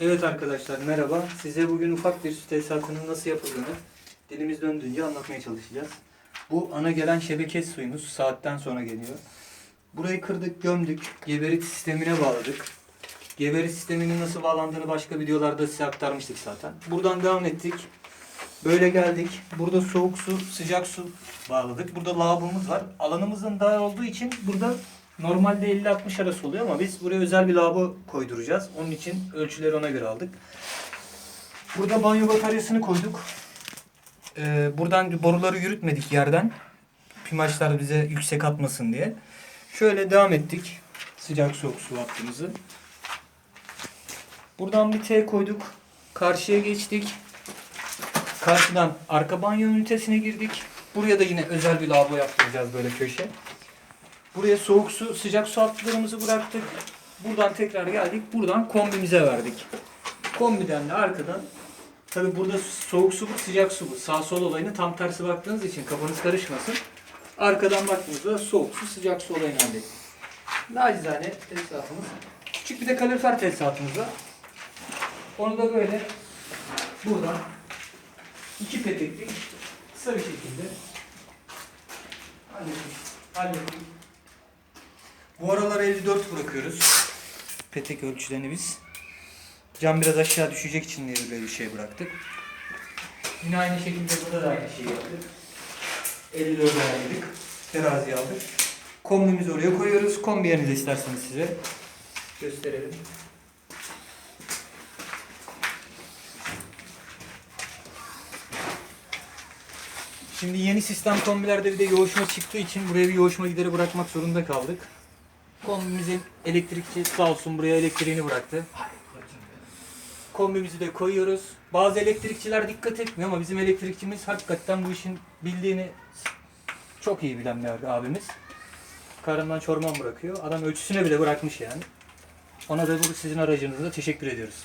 Evet arkadaşlar merhaba. Size bugün ufak bir su tesisatının nasıl yapıldığını dilimiz döndüğünce anlatmaya çalışacağız. Bu ana gelen şebeke suyumuz saatten sonra geliyor. Burayı kırdık, gömdük, geberit sistemine bağladık. Geberit sisteminin nasıl bağlandığını başka videolarda size aktarmıştık zaten. Buradan devam ettik. Böyle geldik. Burada soğuk su, sıcak su bağladık. Burada lavabomuz var. Alanımızın dar olduğu için burada normalde 50-60 arası oluyor ama biz buraya özel bir lavabo koyduracağız. Onun için ölçüleri ona göre aldık. Burada banyo bataryasını koyduk. Ee, buradan boruları yürütmedik yerden. Pimaçlar bize yüksek atmasın diye. Şöyle devam ettik. Sıcak soğuk su hattımızı. Buradan bir T koyduk. Karşıya geçtik. Karşıdan arka banyo ünitesine girdik. Buraya da yine özel bir lavabo yaptıracağız böyle köşe. Buraya soğuk su, sıcak su hatlarımızı bıraktık. Buradan tekrar geldik. Buradan kombimize verdik. Kombiden de arkadan Tabi burada soğuk su bu, sıcak su bu. Sağ sol olayını tam tersi baktığınız için kafanız karışmasın. Arkadan baktığınızda soğuk su, sıcak su olayını hallettik. Nacizane tesisatımız. Küçük bir de kalorifer tesisatımız var. Onu da böyle buradan iki peteklik kısa şekilde hallettik. hallettik. Bu aralar 54 bırakıyoruz. Petek ölçülerini biz. Cam biraz aşağı düşecek için diye böyle bir şey bıraktık. Yine aynı şekilde burada da aynı şeyi yaptık. 54 ayarladık. Terazi aldık. Kombimizi oraya koyuyoruz. Kombi yerini de isterseniz size gösterelim. Şimdi yeni sistem kombilerde bir de yoğuşma çıktığı için buraya bir yoğuşma gideri bırakmak zorunda kaldık. Kombimizin elektrikçi sağ olsun buraya elektriğini bıraktı. Kombimizi de koyuyoruz. Bazı elektrikçiler dikkat etmiyor ama bizim elektrikçimiz hakikaten bu işin bildiğini çok iyi bilen bir abimiz. Karından çorman bırakıyor. Adam ölçüsüne bile bırakmış yani. Ona da bu sizin aracınızda teşekkür ediyoruz.